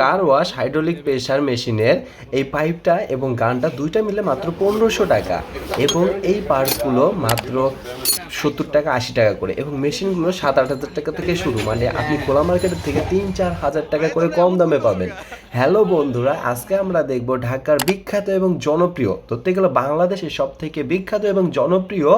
Car wash hydraulic pressure মেশিনের এই পাইপটা এবং গানটা দুইটা মিলে মাত্র পনেরোশো টাকা এবং এই পার্টসগুলো মাত্র সত্তর টাকা আশি টাকা করে এবং মেশিনগুলো সাত আট হাজার টাকা থেকে শুরু। মানে আপনি খোলা মার্কেটের থেকে তিন চার হাজার টাকা করে কম দামে পাবেন। হ্যালো বন্ধুরা আজকে আমরা দেখব ঢাকার বিখ্যাত এবং জনপ্রিয় ধরতে গেলে বাংলাদেশের সব থেকে বিখ্যাত এবং জনপ্রিয়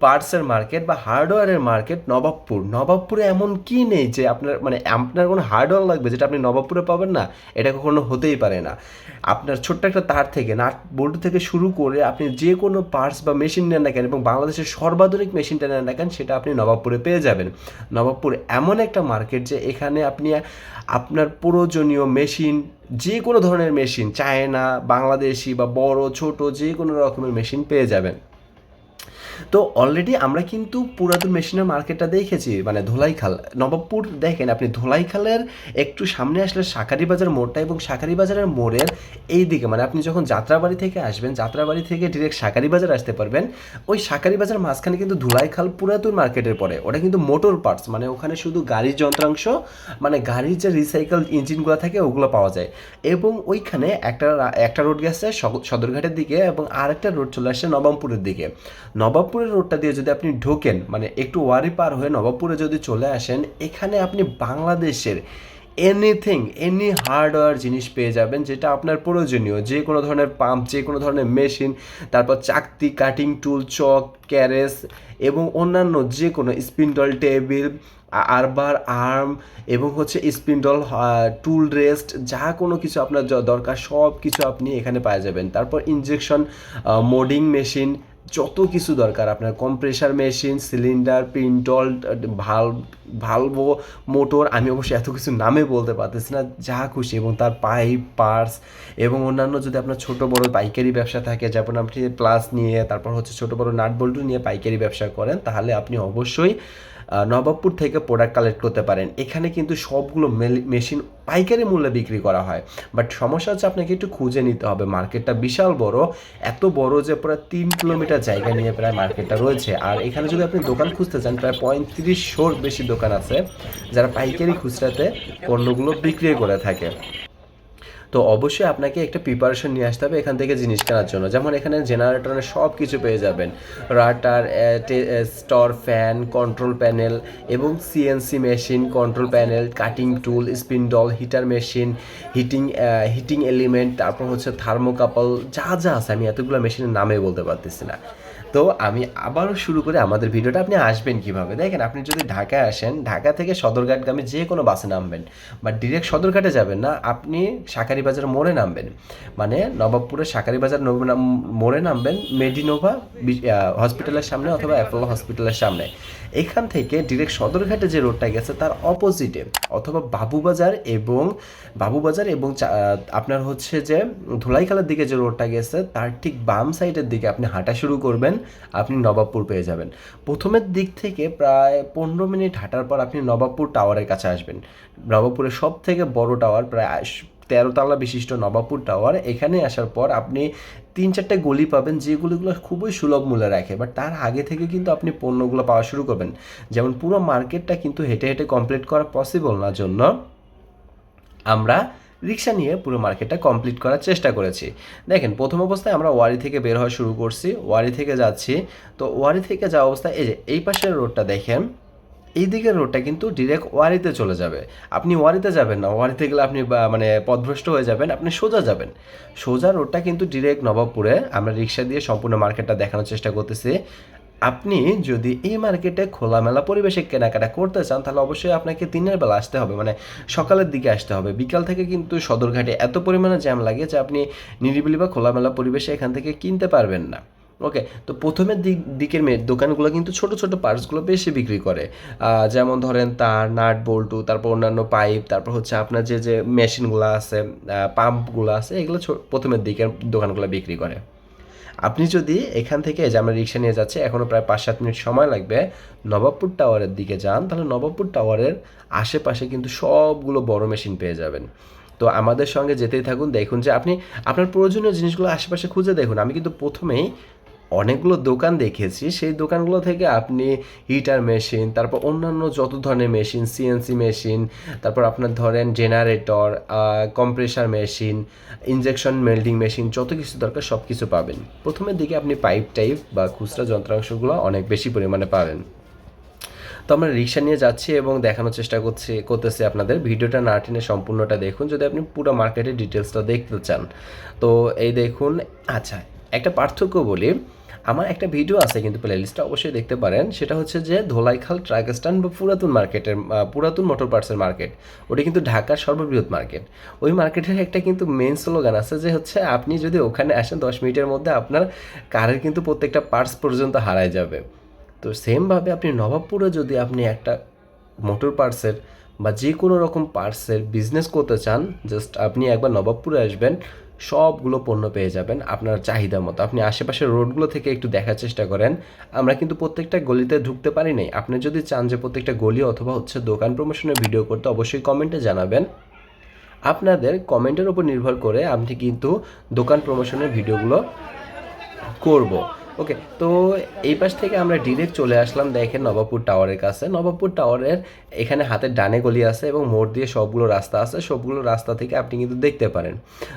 পার্টসের মার্কেট বা হার্ডওয়্যারের মার্কেট নবাবপুর। নবাবপুরে এমন কি নেই যে আপনার মানে আপনার কোনো হার্ডওয়্যার লাগবে যেটা আপনি নবাবপুরে পাবেন না? এটা কখনো হতেই পারে না। আপনার ছোট্ট একটা তার থেকে, নাট বল্টু থেকে শুরু করে আপনি যে কোনো পার্টস বা মেশিন নেন না এবং বাংলাদেশের সর্বাধুনিক মেশিনটা নেন না কেন, সেটা আপনি নবাবপুরে পেয়ে যাবেন। নবাবপুর এমন একটা মার্কেট যে এখানে আপনি আপনার প্রয়োজনীয় মেশিন, যে কোনো ধরনের মেশিন, চায়না, বাংলাদেশি বা বড়, ছোট, যে কোনো রকমের মেশিন পেয়ে যাবেন। তো অলরেডি আমরা কিন্তু পুরাতন মেশিনের মার্কেটটা দেখেছি মানে ধোলাইখাল নবাবপুর দেখেন আপনি ধোলাইখালের একটু সামনে আসলে শাকারি বাজার মোড়টা এবং শাকারি বাজারের মোড়ের এই দিকে মানে আপনি যখন যাত্রাবাড়ি থেকে আসবেন, যাত্রাবাড়ি থেকে ডিরেক্ট শাকারি বাজার আসতে পারবেন, ওই শাকারি বাজার মাঝখানে কিন্তু ধুলাইখাল পুরাতন মার্কেটের পরে। ওটা কিন্তু মোটর পার্টস মানে ওখানে শুধু গাড়ির যন্ত্রাংশ মানে গাড়ির যে রিসাইকেল ইঞ্জিনগুলো থাকে, ওগুলো পাওয়া যায়। এবং ওইখানে একটা একটা রোড গেছে সদরঘাটের দিকে এবং আরেকটা রোড চলে আসছে নবাবপুরের দিকে। নবাবপুরের রোডটা দিয়ে যদি আপনি ঢোকেন মানে একটু ওয়ারি পার হয়ে নবাবপুরে যদি চলে আসেন, এখানে আপনি বাংলাদেশের এনিথিং এনি হার্ডওয়্যার জিনিস পেয়ে যাবেন যেটা আপনার প্রয়োজনীয়। যে কোনো ধরনের পাম্প যে কোনো ধরনের মেশিন তারপর চাকতি কাটিং টুল চক ক্যারেস এবং অন্যান্য যে কোনো স্পিন্ডল টেবিল আরবার আর্ম এবং হচ্ছে স্পিন্ডল টুল রেস্ট যা কোনো কিছু আপনার দরকার সব কিছু আপনি এখানে পাওয়া যাবেন। তারপর ইঞ্জেকশন মোডিং মেশিন যত কিছু দরকার, আপনার কম্প্রেসার মেশিন সিলিন্ডার পিন্টল ভালো ভালভো মোটর আমি অবশ্যই এত কিছু নামে বলতে পারতেছি না, যা খুশি, এবং তার পাইপ পার্স এবং অন্যান্য যদি আপনার ছোট বড় পাইকারি ব্যবসা থাকে, যেমন আপনি প্লাস নিয়ে, তারপর হচ্ছে ছোট বড় নাট বল্টু নিয়ে পাইকারি ব্যবসা করেন, তাহলে আপনি অবশ্যই নবাবপুর থেকে প্রোডাক্ট কালেক্ট করতে পারেন। এখানে কিন্তু সবগুলো মেশিন পাইকারি মূল্যে বিক্রি করা হয়। বাট সমস্যা হচ্ছে আপনাকে একটু খুঁজে নিতে হবে। মার্কেটটা বিশাল বড়। এত বড় যে প্রায় তিন কিলোমিটার জায়গা নিয়ে প্রায় মার্কেটটা রয়েছে। আর এখানে যদি আপনি দোকান খুঁজতে চান, প্রায় পঁয়ত্রিশশোর বেশি দোকান আছে, যারা পাইকারি খুচরাতে পণ্যগুলো বিক্রি করে থাকে। তো অবশ্যই আপনাকে একটা প্রিপারেশন নিয়ে আসতে হবে এখান থেকে জিনিস কেনার জন্য। যেমন এখানে জেনারেটরের সব কিছু পেয়ে যাবেন। রাটার স্টর ফ্যান কন্ট্রোল প্যানেল এবং CNC machine control panel cutting tool spindle heater machine heating heating element তারপর হচ্ছে থার্মোকাপল যা যা আছে। আমি এতগুলো মেশিনের নামে বলতে পারতেছি না। তো আমি আবারও শুরু করে আমাদের ভিডিওটা, আপনি আসবেন কীভাবে? দেখেন, আপনি যদি ঢাকায় আসেন, ঢাকা থেকে সদরঘাটগামী যে কোনো বাসে নামবেন, বা ডিরেক্ট সদরঘাটে যাবেন না, আপনি শাকারি বাজার মোড়ে নামবেন। মানে নবাবপুরের শাকারি বাজার মোড়ে নামবেন, মেডিনোভা হসপিটালের সামনে অথবা অ্যাপোলো হসপিটালের সামনে। এখান থেকে ডিরেক্ট সদরঘাটে যে রোডটা গেছে, তার অপোজিটে অথবা বাবুবাজার এবং বাবুবাজার এবং আপনার হচ্ছে যে ধুলাইখালের দিকে যে রোডটা গেছে, তার ঠিক বাম সাইডের দিকে আপনি হাঁটা শুরু করবেন। আপনি নবাবপুর পেয়ে যাবেন। প্রথমের দিক থেকে প্রায় পনেরো মিনিট হাঁটার পর আপনি নবাবপুর টাওয়ারের কাছে আসবেন। নবাবপুরের সব থেকে বড় টাওয়ার প্রায় আশ- তেরো তলা বিশিষ্ট নবাবপুর টাওয়ার। এখানে আসার পর আপনি তিন চারটে গলি পাবেন যে গলিগুলো খুবই সুলভ মূল্যে রাখে। বাট তার আগে থেকে কিন্তু আপনি পণ্যগুলো পাওয়া শুরু করবেন। যেমন পুরো মার্কেটটা কিন্তু হেঁটে হেঁটে কমপ্লিট করা পসিবল না জন্য আমরা রিক্সা নিয়ে পুরো মার্কেটটা কমপ্লিট করার চেষ্টা করেছি। দেখেন, প্রথম অবস্থায় আমরা ওয়ারি থেকে বের হওয়া শুরু করছি, ওয়ারি থেকে যাচ্ছি। তো ওয়ারি থেকে যাওয়া অবস্থায় এই যে এই পাশের রোডটা দেখেন, এই দিকের রোডটা কিন্তু ডিরেক্ট ওয়ারিতে চলে যাবে। আপনি ওয়ারিতে যাবেন না, ওয়ারিতে গেলে আপনি মানে পথভ্রষ্ট হয়ে যাবেন, আপনি সোজা যাবেন। সোজা রোডটা কিন্তু ডিরেক্ট নবাবপুরে আমরা রিক্সা দিয়ে সম্পূর্ণ মার্কেটটা দেখানোর চেষ্টা করতেছি। আপনি যদি এই মার্কেটে খোলামেলা পরিবেশে কেনাকাটা করতে চান, তাহলে অবশ্যই আপনাকে দিনের বেলা আসতে হবে। মানে সকালের দিকে আসতে হবে। বিকাল থেকে কিন্তু সদরঘাটে এত পরিমাণে জ্যাম লাগে যে আপনি নিরিবিলি বা খোলামেলা পরিবেশে এখান থেকে কিনতে পারবেন না। ওকে তো প্রথমের দিক, দিকের মে দোকানগুলো কিন্তু ছোট ছোট পার্টসগুলো বেশি বিক্রি করে। যেমন ধরেন তার, নাট, বল্টু, তারপর অন্যান্য পাইপ, তারপর হচ্ছে আপনার যে যে মেশিনগুলো আছে পাম্পগুলো আছে, এগুলো প্রথমের দিকের দোকানগুলো বিক্রি করে। আপনি যদি এখান থেকে যে আমরা রিক্সা নিয়ে যাচ্ছি এখনও প্রায় পাঁচ সাত মিনিট সময় লাগবে, নবাবপুর টাওয়ারের দিকে যান, তাহলে নবাবপুর টাওয়ারের আশেপাশে কিন্তু সবগুলো বড় মেশিন পেয়ে যাবেন। তো আমাদের সঙ্গে যেতেই থাকুন, দেখুন যে আপনি, আপনার প্রয়োজনীয় জিনিসগুলো আশেপাশে খুঁজে দেখুন। আমি কিন্তু প্রথমেই অনেকগুলো দোকান দেখেছি। সেই দোকানগুলো থেকে আপনি হিটার মেশিন তারপর অন্যান্য যত ধরনের মেশিন সিএনসি মেশিন তারপর আপনার ধরেন generator compressor machine injection moulding machine যত কিছু দরকার সব কিছু পাবেন। প্রথমের দিকে আপনি পাইপ টাইপ বা খুচরা যন্ত্রাংশগুলো অনেক বেশি পরিমাণে পাবেন। তো আমরা রিক্সা নিয়ে যাচ্ছি এবং দেখানোর চেষ্টা করছি, করতেছি আপনাদের। ভিডিওটা না টেনে সম্পূর্ণটা দেখুন। যদি আপনি পুরো মার্কেটের ডিটেলসটা দেখতে চান, তো এই দেখুন আচ্ছা একটা পার্থক্য বলি। আমার একটা ভিডিও আছে কিন্তু প্লেলিস্টটা অবশ্যই দেখতে পারেন। সেটা হচ্ছে যে ধোলাইখাল ট্রাক স্ট্যান্ড বা পুরাতন মার্কেটের পুরাতন মোটর পার্টসের মার্কেট ওটা কিন্তু ঢাকার সর্ববৃহৎ মার্কেট ওই মার্কেটের একটা কিন্তু মেন স্লোগান আছে যে হচ্ছে আপনি যদি ওখানে আসেন দশ মিনিটের মধ্যে আপনার কারের কিন্তু প্রত্যেকটা পার্টস পর্যন্ত হারায় যাবে। তো সেমভাবে আপনি নবাবপুরে যদি আপনি একটা মোটর পার্টসের বা যে কোনো রকম পার্টসের বিজনেস করতে চান জাস্ট আপনি একবার নবাবপুরে আসবেন, সবগুলো পণ্য পেয়ে যাবেন আপনার চাহিদা মতো। আপনি আশেপাশের রোডগুলো থেকে একটু দেখার চেষ্টা করেন। আমরা কিন্তু প্রত্যেকটা গলিতে ঢুকতে পারি নাই। আপনি যদি চান যে প্রত্যেকটা গলি অথবা হচ্ছে দোকান প্রমোশনের ভিডিও করতে, অবশ্যই কমেন্টে জানাবেন। আপনাদের কমেন্টের উপর নির্ভর করে আপনি কিন্তু দোকান প্রমোশনের ভিডিওগুলো করব। ওকে তো এই পাশ থেকে আমরা ডিরেক্ট চলে আসলাম দেখেন নবাবপুর টাওয়ারের কাছে। নবাবপুর টাওয়ারের এখানে হাতের ডানে গলি আছে এবং মোড় দিয়ে সবগুলো রাস্তা আছে। সবগুলো রাস্তা থেকে আপনি কিন্তু দেখতে পারেন।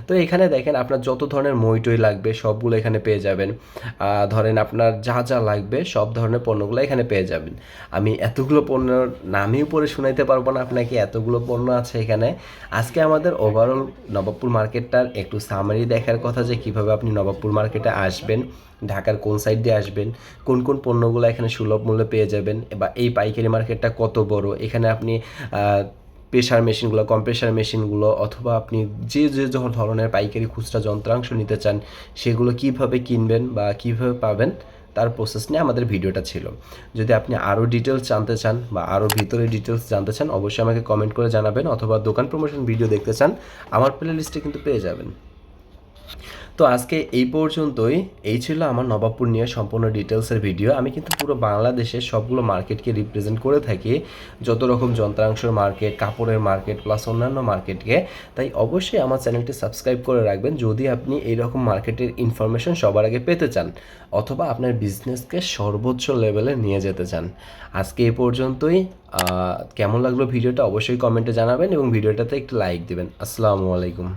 তো এখানে দেখেন আপনার যত ধরনের মই টই লাগবে সবগুলো এখানে পেয়ে যাবেন। ধরেন আপনার যা যা লাগবে সব ধরনের পণ্যগুলো এখানে পেয়ে যাবেন। আমি এতগুলো পণ্যর নামই উপরে শুনাইতে পারব না, আপনাকে এতগুলো পণ্য আছে এখানে। আজকে আমাদের ওভারঅল নবাবপুর মার্কেটটার একটু সামারি দেখার কথা যে কীভাবে আপনি নবাবপুর মার্কেটে আসবেন। ঢাকার কোন সাইড দিয়ে আসবেন, কোন কোন পণ্যগুলো এখানে সুলভ মূল্যে পেয়ে যাবেন, বা এই পাইকারি মার্কেটটা কত বড়, এখানে আপনি প্রেশার মেশিনগুলো কম্প্রেসার মেশিনগুলো অথবা আপনি যে যে যখন ধরনের পাইকারি খুচরা যন্ত্রাংশ নিতে চান, সেগুলো কীভাবে কিনবেন বা কীভাবে পাবেন, তার প্রসেস নিয়ে আমাদের ভিডিওটা ছিল। যদি আপনি আরও ডিটেলস জানতে চান, বা আরও ভিতরে ডিটেলস জানতে চান, অবশ্যই আমাকে কমেন্ট করে জানাবেন, অথবা দোকান প্রমোশন ভিডিও দেখতে চান, আমার প্লে লিস্টে কিন্তু পেয়ে যাবেন। তো আজকে এই পর্যন্তই। এই ছিল আমার নবাবপুর নিয়ে সম্পূর্ণ ডিটেলসের ভিডিও। আমি কিন্তু পুরো বাংলাদেশের সবগুলো মার্কেটকে রিপ্রেজেন্ট করে থাকি। যত রকম যন্ত্রাংশের মার্কেট, কাপড়ের মার্কেট প্লাস অন্যান্য মার্কেটকে। তাই অবশ্যই আমার চ্যানেলটি সাবস্ক্রাইব করে রাখবেন। যদি আপনি এই রকম মার্কেটের ইনফরমেশন সবার আগে পেতে চান, অথবা আপনার বিজনেসকে সর্বোচ্চ লেভেলে নিয়ে যেতে চান, আজকে এই পর্যন্তই। কেমন লাগল ভিডিওটা অবশ্যই কমেন্টে জানাবেন এবং ভিডিওটাতে একটু লাইক দিবেন। আসসালামু আলাইকুম।